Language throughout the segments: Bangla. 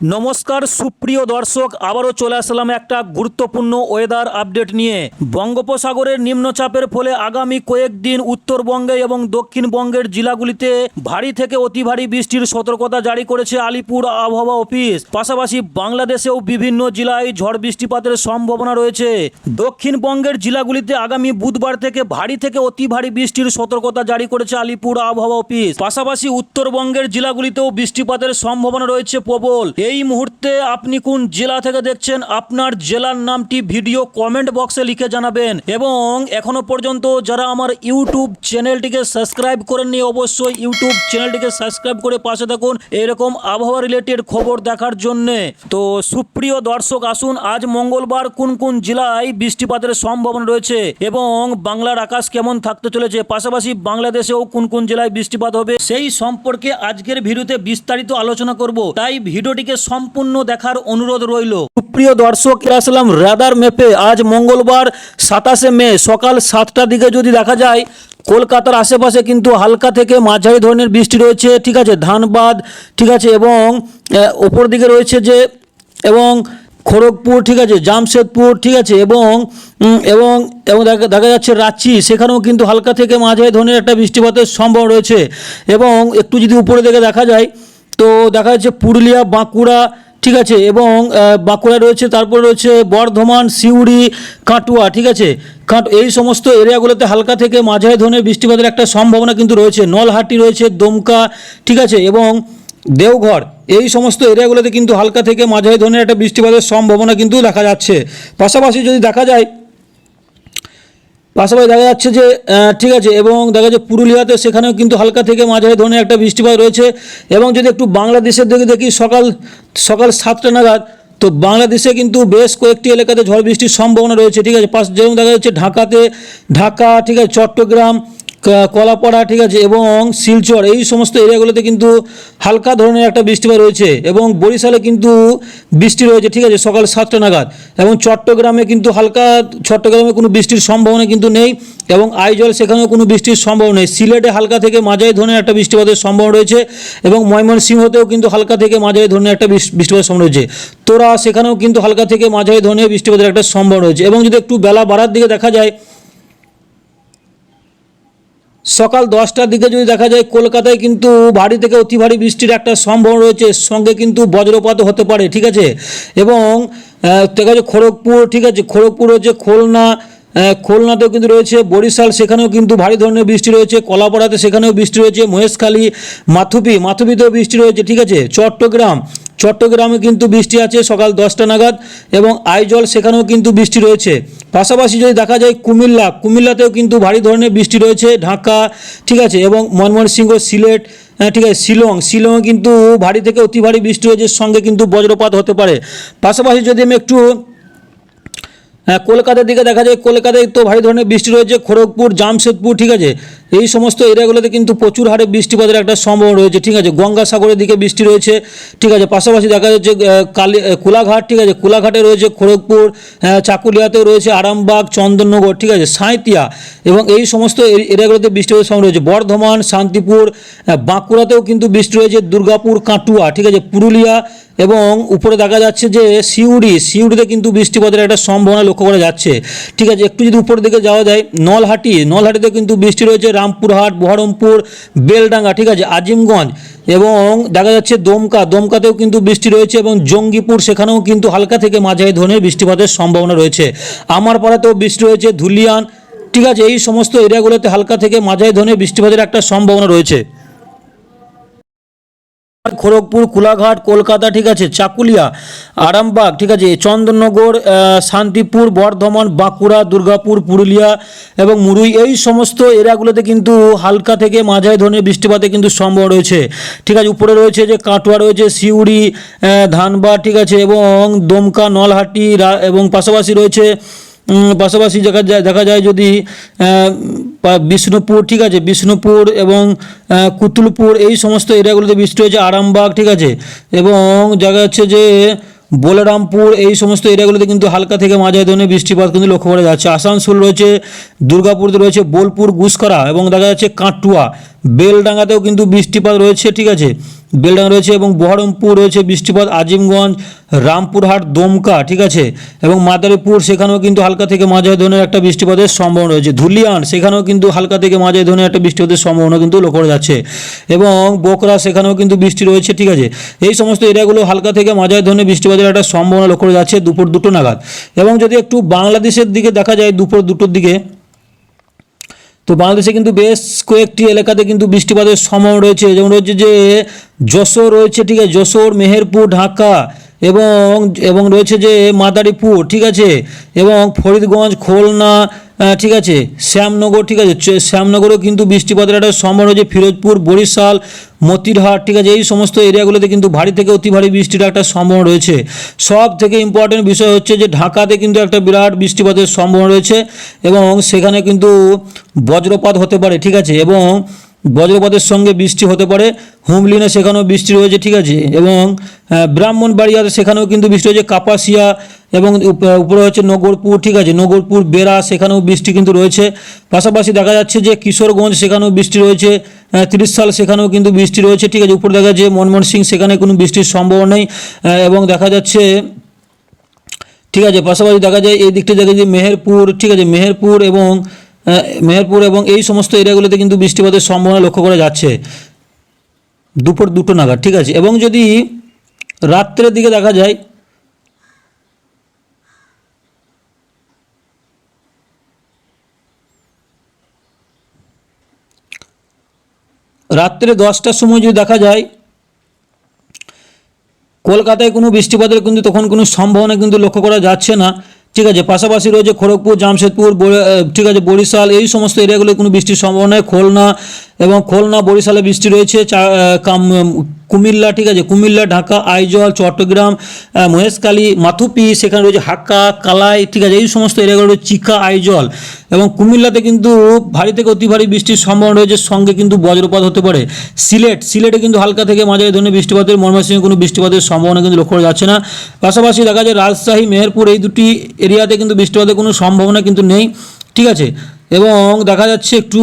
নমস্কার, সুপ্রিয় দর্শক, আবারও চলে আসলাম একটা গুরুত্বপূর্ণ ওয়েদার আপডেট নিয়ে। বঙ্গোপসাগরের নিম্নচাপের ফলে আগামী কয়েকদিন উত্তরবঙ্গে এবং দক্ষিণবঙ্গের জেলাগুলিতে ভারী থেকে অতি ভারী বৃষ্টির সতর্কতা জারি করেছে আলিপুর আবহাওয়া অফিস। পাশাপাশি বাংলাদেশেও বিভিন্ন জেলায় ঝড় বৃষ্টিপাতের সম্ভাবনা রয়েছে। দক্ষিণবঙ্গের জেলাগুলিতে আগামী বুধবার থেকে ভারী থেকে অতি ভারী বৃষ্টির সতর্কতা জারি করেছে আলিপুর আবহাওয়া অফিস। পাশাপাশি উত্তরবঙ্গের জেলাগুলিতেও বৃষ্টিপাতের সম্ভাবনা রয়েছে প্রবল। এই মুহূর্তে আপনি কোন জেলা থেকে দেখছেন, আপনার জেলার নামটি ভিডিও কমেন্ট বক্সে লিখে জানাবেন। এবং এখনও পর্যন্ত যারা আমার ইউটিউব চ্যানেলটিকে সাবস্ক্রাইব করেননি, অবশ্যই ইউটিউব চ্যানেলটিকে সাবস্ক্রাইব করে পাশে থাকুন এরকম আবহাওয়া রিলেটেড খবর দেখার জন্যে। তো সুপ্রিয় দর্শক, আসুন আজ মঙ্গলবার কোন কোন জেলায় বৃষ্টিপাতের সম্ভাবনা রয়েছে এবং বাংলার আকাশ কেমন থাকতে চলেছে? পাশাপাশি বাংলাদেশেও কোন কোন জেলায় বৃষ্টিপাত হবে? সেই সম্পর্কে আজকের ভিডিওতে বিস্তারিত আলোচনা করব। তাই ভিডিওটিকে সম্পূর্ণ দেখার অনুরোধ রইল। সুপ্রিয় দর্শক আসলাম রাদার ম্যাপে। আজ মঙ্গলবার সাতাশে মে, সকাল সাতটার দিকে যদি দেখা যায়, কলকাতার আশেপাশে কিন্তু হালকা থেকে মাঝারি ধরনের বৃষ্টি রয়েছে, ঠিক আছে? ধানবাদ, ঠিক আছে? এবং ওপর দিকে রয়েছে যে, এবং খড়গপুর, ঠিক আছে? জামশেদপুর, ঠিক আছে? এবং এবং এবং দেখা যাচ্ছে রাঁচি, সেখানেও কিন্তু হালকা থেকে মাঝারি ধরনের একটা বৃষ্টিপাতের সম্ভব রয়েছে। এবং, একটু যদি উপরে দিকে দেখা যায় তো দেখা যাচ্ছে পুরুলিয়া, বাঁকুড়া, ঠিক আছে, এবং বাঁকুড়া রয়েছে, তারপরে রয়েছে বর্ধমান, সিউড়ি, কাটুয়া, ঠিক আছে? এই সমস্ত এরিয়াগুলোতে হালকা থেকে মাঝারি ধরনের বৃষ্টিপাতের একটা সম্ভাবনা কিন্তু রয়েছে। নলহাটি রয়েছে, দমকা, ঠিক আছে, এবং দেওঘর, এই সমস্ত এরিয়াগুলোতে কিন্তু হালকা থেকে মাঝারি ধরনের একটা বৃষ্টিপাতের সম্ভাবনা কিন্তু দেখা যাচ্ছে। পাশাপাশি যদি দেখা যায় পাশাপাশি দেখা যাচ্ছে যে ঠিক আছে, এবং দেখা যাচ্ছে পুরুলিয়াতে সেখানেও কিন্তু হালকা থেকে মাঝারি ধরনের একটা বৃষ্টিপাত রয়েছে। এবং যদি একটু বাংলাদেশের দিকে দেখি, সকাল সকাল সাতটা নাগাদ, তো বাংলাদেশে কিন্তু বেশ কয়েকটি এলাকাতে ঝড় বৃষ্টির সম্ভাবনা রয়েছে, ঠিক আছে। পাশ, যেমন দেখা যাচ্ছে ঢাকাতে, ঢাকা, ঠিক আছে, চট্টগ্রাম কলাপাড়া, ঠিক আছে, এবং শিলচর, এই সমস্ত এরিয়াগুলোতে কিন্তু হালকা ধরনের একটা বৃষ্টিপাত রয়েছে এবং বরিশালে কিন্তু বৃষ্টি রয়েছে, ঠিক আছে, সকাল সাতটা নাগাদ এবং চট্টগ্রামে কিন্তু হালকা, চট্টগ্রামে কোনো বৃষ্টির সম্ভাবনা কিন্তু নেই এবং আইজল সেখানেও কোনো বৃষ্টির সম্ভাবনা নেই। সিলেটে হালকা থেকে মাঝারি ধরনের একটা বৃষ্টিপাতের সম্ভাবনা রয়েছে এবং ময়মনসিংহতেও কিন্তু হালকা থেকে মাঝারি ধরনের একটা বৃষ- বৃষ্টিপাতের সম্ভাবনা রয়েছে। তোরা সেখানেও কিন্তু হালকা থেকে মাঝারি ধরনের বৃষ্টিপাতের একটা সম্ভাবনা রয়েছে এবং যদি একটু বেলা বাড়ার দিকে দেখা যায় সকাল দশটার দিকে যদি দেখা যায় কলকাতায় কিন্তু ভারী থেকে অতি ভারী বৃষ্টির একটা সম্ভাবনা রয়েছে সঙ্গে কিন্তু বজ্রপাতও হতে পারে, ঠিক আছে? এবং দেখা যাচ্ছে খড়গপুর, ঠিক আছে? খড়গপুর হচ্ছে খুলনা খুলনাতেও কিন্তু রয়েছে বরিশাল, সেখানেও কিন্তু ভারী ধরনের বৃষ্টি রয়েছে, কলাপাড়াতে সেখানেও বৃষ্টি রয়েছে, মহেশখালী, মাথুপি, মাথুপিতেও বৃষ্টি রয়েছে, ঠিক আছে? চট্টগ্রাম চট্টগ্রামে কিন্তু বৃষ্টি আছে, সকাল দশটা নাগাদ এবং আইজল সেখানেও কিন্তু বৃষ্টি রয়েছে। পাশাপাশি যদি দেখা যায় কুমিল্লা, কুমিল্লাতেও কিন্তু ভারী ধরনের বৃষ্টি রয়েছে, ঢাকা, ঠিক আছে, এবং ময়মনসিংহ, সিলেট ঠিক আছে, শিলং। শিলংয়ে কিন্তু ভারী থেকে অতি ভারী বৃষ্টি রয়েছে সঙ্গে কিন্তু বজ্রপাত হতে পারে। পাশাপাশি যদি আমি একটু হ্যাঁ কলকাতার দিকে দেখা যায়, কলকাতায় তো ভারী ধরনের বৃষ্টি রয়েছে, খড়গপুর, জামশেদপুর, ঠিক আছে এই সমস্ত এরিয়াগুলোতে কিন্তু প্রচুর হারে বৃষ্টিপাতের একটা সম্ভাবনা রয়েছে, ঠিক আছে? গঙ্গাসাগরের দিকে বৃষ্টি রয়েছে, ঠিক আছে? পাশাপাশি দেখা যাচ্ছে কালী কোলাঘাট, ঠিক আছে? কোলাঘাটে রয়েছে খড়গপুর চাকুলিয়াতেও রয়েছে আরামবাগ, চন্দননগর, ঠিক আছে? সাঁইতিয়া এবং এই সমস্ত এরি- এরিয়াগুলোতে বৃষ্টিপাতের সম্ভাবনা রয়েছে। বর্ধমান, শান্তিপুর বাঁকুড়াতেও কিন্তু বৃষ্টি রয়েছে, দুর্গাপুর, কাটুয়া, ঠিক আছে? পুরুলিয়া এবং উপরে দেখা যাচ্ছে যে সিউড়ি, সিউড়িতে কিন্তু বৃষ্টিপাতের একটা সম্ভাবনা লক্ষ্য করা যাচ্ছে, ঠিক আছে? একটু যদি উপরের দিকে যাওয়া যায়, নলহাটি, নলহাটিতে কিন্তু বৃষ্টি রয়েছে রামপুরহাট, বহরমপুর, বেলডাঙ্গা, ঠিক আছে, আজিমগঞ্জ এবং দেখা যাচ্ছে দমকা, দমকাতেও কিন্তু বৃষ্টি রয়েছে এবং জঙ্গিপুর সেখানেও কিন্তু হালকা থেকে মাঝারি ধরনের বৃষ্টিপাতের সম্ভাবনা রয়েছে। আমার পাড়াতেও বৃষ্টি রয়েছে, ধুলিয়ান, ঠিক আছে, এই সমস্ত এরিয়াগুলোতে হালকা থেকে মাঝারি ধরনের বৃষ্টিপাতের একটা সম্ভাবনা রয়েছে। খড়গপুর, কোলাঘাট, কলকাতা, ঠিক আছে, চাকুলিয়া, আরামবাগ, ঠিক আছে, চন্দননগর শান্তিপুর, বর্ধমান, বাঁকুড়া, দুর্গাপুর, পুরুলিয়া এবং মুরুই, এই সমস্ত এরিয়াগুলোতে কিন্তু হালকা থেকে মাঝারি ধরনের বৃষ্টিপাতে কিন্তু সম্ভব রয়েছে। ঠিক আছে, উপরে রয়েছে যে কাটোয়া রয়েছে, সিউড়ি ধানবাদ, ঠিক আছে, এবং দমকা, নলহাটি এবং পাশাপাশি রয়েছে পাশাপাশি দেখা যায় দেখা যায় যদি বিষ্ণুপুর, ঠিক আছে, বিষ্ণুপুর এবং কুতুলপুর এই সমস্ত এরিয়াগুলোতে বৃষ্টি হয়েছে, আরামবাগ, ঠিক আছে, এবং দেখা যাচ্ছে যে বলরামপুর এই সমস্ত এরিয়াগুলোতে কিন্তু হালকা থেকে মাঝারি ধরনের বৃষ্টিপাত কিন্তু লক্ষ্য করা যাচ্ছে। আসানসোল রয়েছে, দুর্গাপুরতে রয়েছে, বোলপুর, গুসকরা এবং দেখা যাচ্ছে কাটুয়া, বেলডাঙ্গাতেও কিন্তু বৃষ্টিপাত রয়েছে, ঠিক আছে বেলডাঙ্গা রয়েছে এবং বহরমপুর রয়েছে বৃষ্টিপাত, আজিমগঞ্জ, রামপুরহাট, দমকা, ঠিক আছে? এবং মাদারীপুর, সেখানেও কিন্তু হালকা থেকে মাঝারি ধরনের একটা বৃষ্টিপাতের সম্ভাবনা রয়েছে। ধুলিয়ান, সেখানেও কিন্তু হালকা থেকে মাঝারি ধরনের একটা বৃষ্টিপাতের সম্ভাবনা কিন্তু লক্ষ্য করা যাচ্ছে। এবং বোকরা, সেখানেও কিন্তু বৃষ্টি রয়েছে, ঠিক আছে? এই সমস্ত এরিয়াগুলো হালকা থেকে মাঝারি ধরনের বৃষ্টিপাতের একটা সম্ভাবনা লক্ষ্য করা যাচ্ছে দুপুর দুটো নাগাদ। এবং যদি একটু বাংলাদেশের দিকে দেখা যায় দুপুর দুটোর দিকে তো বাংলাদেশে কিন্তু বেশ কয়েকটি এলাকাতে কিন্তু বৃষ্টিপাতের সময় রয়েছে। যেমন রয়েছে যে যশোর রয়েছে, ঠিক আছে, যশোর, মেহেরপুর, ঢাকা এবং এবং রয়েছে যে মাদারীপুর, ঠিক আছে, এবং ফরিদগঞ্জ, খুলনা ঠিক আছে, শ্যামনগর, ঠিক আছে শ্যামনগরও কিন্তু বৃষ্টিপাতের একটা সম্ভাবনা রয়েছে, ফিরোজপুর, বরিশাল, মতিরহাট, ঠিক আছে, এই সমস্ত এরিয়াগুলোতে কিন্তু ভারী থেকে অতি ভারী বৃষ্টির একটা সম্ভাবনা রয়েছে। সব থেকে ইম্পর্টেন্ট বিষয় হচ্ছে যে, ঢাকাতে কিন্তু একটা বিরাট বৃষ্টিপাতের সম্ভাবনা রয়েছে এবং সেখানে কিন্তু বজ্রপাত হতে পারে, ঠিক আছে, এবং বজ্রপাতের সঙ্গে বৃষ্টি হতে পারে। হুমলিনে সেখানেও বৃষ্টি রয়েছে, ঠিক আছে? এবং ব্রাহ্মণবাড়িয়াতে সেখানেও কিন্তু বৃষ্টি রয়েছে। কাপাসিয়া এবং উপরে হচ্ছে নগরপুর, ঠিক আছে? নগরপুর, বেড়া সেখানেও বৃষ্টি কিন্তু রয়েছে। পাশাপাশি দেখা যাচ্ছে যে কিশোরগঞ্জ সেখানেও বৃষ্টি রয়েছে। তিরিশ সাল সেখানেও কিন্তু বৃষ্টি রয়েছে, ঠিক আছে? উপরে দেখা যাচ্ছে মনমোহন সিং সেখানে কোনো বৃষ্টির সম্ভাবনা নেই। এবং দেখা যাচ্ছে, ঠিক আছে? পাশাপাশি দেখা যায় এই দিকটা দেখা যায় মেহেরপুর, ঠিক আছে? মেহেরপুর এবং মেহেরপুর এবং এই সমস্ত এরিয়াগুলোতে কিন্তু বৃষ্টিপাতের সম্ভাবনা লক্ষ্য করা যাচ্ছে। দুপুর দুটো নাগাদ, ঠিক আছে? এবং যদি রাত্রের দিকে দেখা যায়, রাত্রে দশটার সময় যদি দেখা যায়, কলকাতায় কোনো বৃষ্টিপাতের কিন্তু তখন কোনো সম্ভাবনা কিন্তু লক্ষ্য করা যাচ্ছে না। ঠিক আছে, পাশাপাশি রয়েছে খড়গপুর, জামশেদপুর ঠিক আছে, বরিশাল, এই সমস্ত এরিয়াগুলো কোনো বৃষ্টির সম্ভাবনা খুলনা এবং খুলনা, বরিশালে বৃষ্টি রয়েছে। কুমিল্লা, ঠিক আছে, কুমিল্লা, ঢাকা, আইজল, চট্টগ্রাম মহেশখালী, মাথুপি, সেখানে রয়েছে হাক্কা, কালাই, ঠিক আছে, এই সমস্ত এরিয়াগুলো রয়েছে চিকা, আইজল। এবং কুমিল্লাতে কিন্তু ভারী থেকে অতি ভারী বৃষ্টির সম্ভাবনা রয়েছে, সঙ্গে কিন্তু বজ্রপাত হতে পারে। সিলেট, সিলেটে কিন্তু হালকা থেকে মাঝারি ধরনের বৃষ্টিপাতের ময়মনসিংহে কোনো বৃষ্টিপাতের সম্ভাবনা কিন্তু লক্ষ্য করা যাচ্ছে না। পাশাপাশি দেখা যায় রাজশাহী, মেহেরপুর, এই দুটি এরিয়াতে কিন্তু বৃষ্টিপাতের কোনো সম্ভাবনা কিন্তু নেই, ঠিক আছে। এবং দেখা যাচ্ছে একটু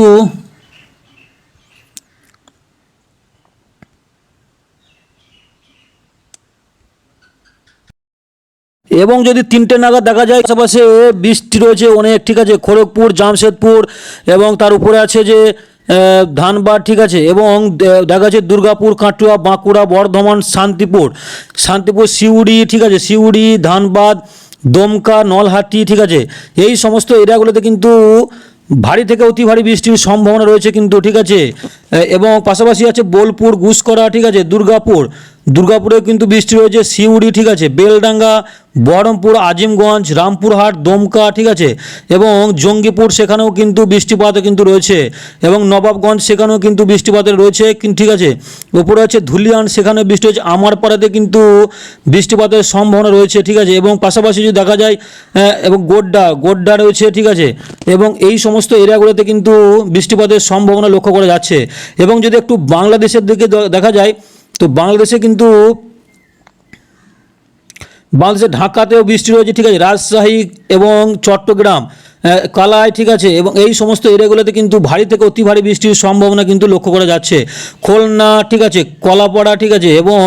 এবং যদি তিনটে নাগাদ দেখা যায় আশেপাশে বৃষ্টি রয়েছে অনেক, ঠিক আছে, খড়গপুর, জামশেদপুর এবং তার উপরে আছে যে ধানবাদ, ঠিক আছে, এবং দেখা যাচ্ছে দুর্গাপুর, কাটুয়া, বাঁকুড়া, বর্ধমান, শান্তিপুর শান্তিপুর, সিউড়ি, ঠিক আছে, সিউড়ি, ধানবাদ, দমকা, নলহাটি, ঠিক আছে, এই সমস্ত এরিয়াগুলোতে কিন্তু ভারী থেকে অতি ভারী বৃষ্টির সম্ভাবনা রয়েছে কিন্তু, ঠিক আছে? এবং পাশাপাশি আছে বোলপুর গুসকরা ঠিক আছে? দুর্গাপুর। দুর্গাপুরেও কিন্তু বৃষ্টি রয়েছে, সিউড়ি, ঠিক আছে? বেলডাঙ্গা, বহরমপুর, আজিমগঞ্জ, রামপুরহাট, দমকা, ঠিক আছে? এবং জঙ্গিপুর, সেখানেও কিন্তু বৃষ্টিপাত কিন্তু রয়েছে। এবং নবাবগঞ্জ, সেখানেও কিন্তু বৃষ্টিপাতের রয়েছে ঠিক আছে? ওপরে আছে ধুলিয়ান সেখানে বৃষ্টি হচ্ছে আমারপাড়াতে কিন্তু বৃষ্টিপাতের সম্ভাবনা রয়েছে, ঠিক আছে? এবং পাশাপাশি যদি দেখা যায় এবং গোড্ডা গোড্ডা রয়েছে, ঠিক আছে? এবং এই সমস্ত এরিয়াগুলোতে কিন্তু বৃষ্টিপাতের সম্ভাবনা লক্ষ্য করা যাচ্ছে। এবং যদি একটু বাংলাদেশের দিকে দেখা যায়, তো বাংলাদেশে কিন্তু বাংলাদেশে ঢাকাতেও বৃষ্টি রয়েছে, ঠিক আছে, রাজশাহী এবং চট্টগ্রাম। কালাই ঠিক আছে, এবং এই সমস্ত এরিয়াগুলোতে কিন্তু ভারী থেকে অতি ভারী বৃষ্টির সম্ভাবনা কিন্তু লক্ষ্য করা যাচ্ছে। খুলনা ঠিক আছে, কলাপাড়া ঠিক আছে, এবং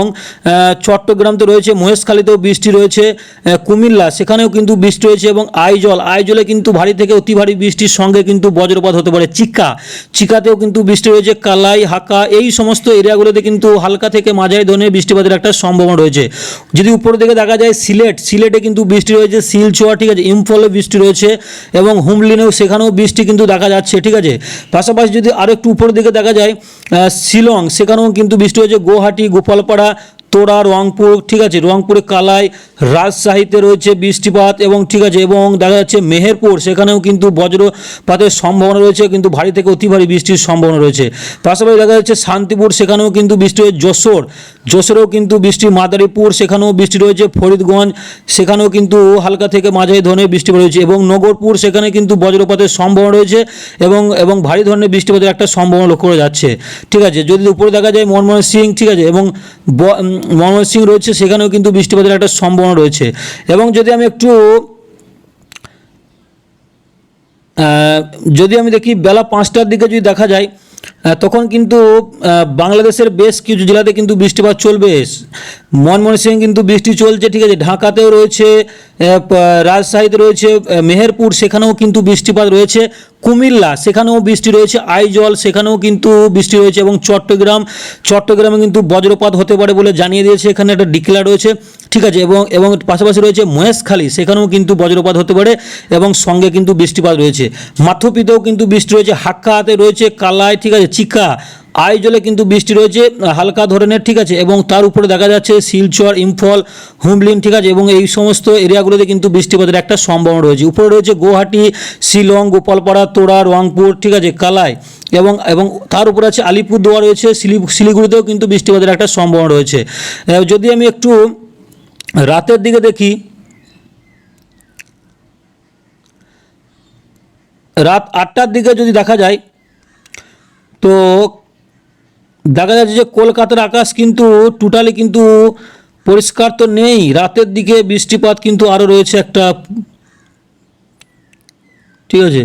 চট্টগ্রাম তো রয়েছে, মহেশখালীতেও বৃষ্টি রয়েছে কুমিল্লা সেখানেও কিন্তু বৃষ্টি রয়েছে, এবং আইজল, আইজলে কিন্তু ভারী থেকে অতি ভারী বৃষ্টির সঙ্গে কিন্তু বজ্রপাত হতে পারে। চিকা চিকাতেও কিন্তু বৃষ্টি রয়েছে, কালাই, হাকা, এই সমস্ত এরিয়াগুলোতে কিন্তু হালকা থেকে মাঝারি ধরনের বৃষ্টিপাতের একটা সম্ভাবনা রয়েছে। যদি উপর দিকে দেখা যায়, সিলেট, সিলেটে কিন্তু বৃষ্টি রয়েছে, শিলচর ঠিক আছে, ইম্ফলে বৃষ্টি রয়েছে এবং হুমলিনেও সেখানেও বৃষ্টি কিন্তু দেখা যাচ্ছে, ঠিক আছে? পাশাপাশি যদি আরও একটু উপরের দিকে দেখা যায় শিলং, সেখানেও কিন্তু বৃষ্টি হয়েছে। গুয়াহাটি গোপালপাড়া তোড়া রংপুর, ঠিক আছে রংপুরে কালাই, রাজশাহীতে রয়েছে বৃষ্টিপাত এবং ঠিক আছে, এবং দেখা যাচ্ছে মেহেরপুর, সেখানেও কিন্তু বজ্রপাতের সম্ভাবনা রয়েছে, কিন্তু ভারী থেকে অতি ভারী বৃষ্টির সম্ভাবনা রয়েছে। পাশাপাশি দেখা যাচ্ছে শান্তিপুর, সেখানেও কিন্তু বৃষ্টি হয়েছে, যশোর, যশোরেও কিন্তু বৃষ্টি, মাদারীপুর, সেখানেও বৃষ্টি রয়েছে, ফরিদগঞ্জ, সেখানেও কিন্তু হালকা থেকে মাঝারি ধরনের বৃষ্টিপাত রয়েছে, এবং নগরপুর, সেখানে কিন্তু বজ্রপাতের সম্ভাবনা রয়েছে, এবং এবং ভারী ধরনের বৃষ্টিপাতের একটা সম্ভাবনা লক্ষ্য করা যাচ্ছে। ঠিক আছে, যদি উপরে দেখা যায় মনমোহন সিং, ঠিক আছে, এবং সিং রয়েছে, সেখানেও কিন্তু বৃষ্টিপাতের একটা সম্ভাবনা রয়েছে। এবং যদি আমি একটু যদি আমি দেখি বেলা পাঁচটার দিকে যদি দেখা যায় তখন কিন্তু বাংলাদেশের বেশ কিছু জেলাতে কিন্তু বৃষ্টিপাত চলবে। মনমোহন সিং কিন্তু বৃষ্টি চলছে, ঠিক আছে, ঢাকাতেও রয়েছে রাজশাহীতে রয়েছে মেহেরপুর, সেখানেও কিন্তু বৃষ্টিপাত রয়েছে। কুমিল্লা, সেখানেও বৃষ্টি রয়েছে, আইজল, সেখানেও কিন্তু বৃষ্টি রয়েছে এবং চট্টগ্রাম, চট্টগ্রামে কিন্তু বজ্রপাত হতে পারে বলে জানিয়ে দিয়েছে, এখানে একটা ডিক্লেয়ার রয়েছে। ঠিক আছে, এবং এবং পাশাপাশি রয়েছে মহেশখালী, সেখানেও কিন্তু বজ্রপাত হতে পারে এবং সঙ্গে কিন্তু বৃষ্টিপাত রয়েছে। মাথুপিতেও কিন্তু বৃষ্টি রয়েছে হাক্কাতে রয়েছে কালায় ঠিক আছে, চিকা আইজলে কিন্তু বৃষ্টি রয়েছে, হালকা ধরনের, ঠিক আছে, এবং তার উপরে দেখা যাচ্ছে শিলচর, ইম্ফল, হুমলিন, ঠিক আছে, এবং এই সমস্ত এরিয়াগুলোতে কিন্তু বৃষ্টিপাতের একটা সম্ভাবনা রয়েছে। উপরে রয়েছে গুয়াহাটি, শিলং, গোপালপাড়া, তোড়া, রংপুর, ঠিক আছে, কালাই, এবং এবং তার উপরে আছে আলিপুরদুয়ার রয়েছে, শিলি, শিলিগুড়িতেও কিন্তু বৃষ্টিপাতের একটা সম্ভাবনা রয়েছে। যদি আমি একটু রাতের দিকে দেখি, রাত আটটার দিকে যদি দেখা যায়, তো দেখা যাচ্ছে যে কলকাতার আকাশ কিন্তু টোটালি কিন্তু পরিষ্কার তো নেই। রাতের দিকে বৃষ্টিপাত কিন্তু আরও রয়েছে একটা, ঠিক আছে?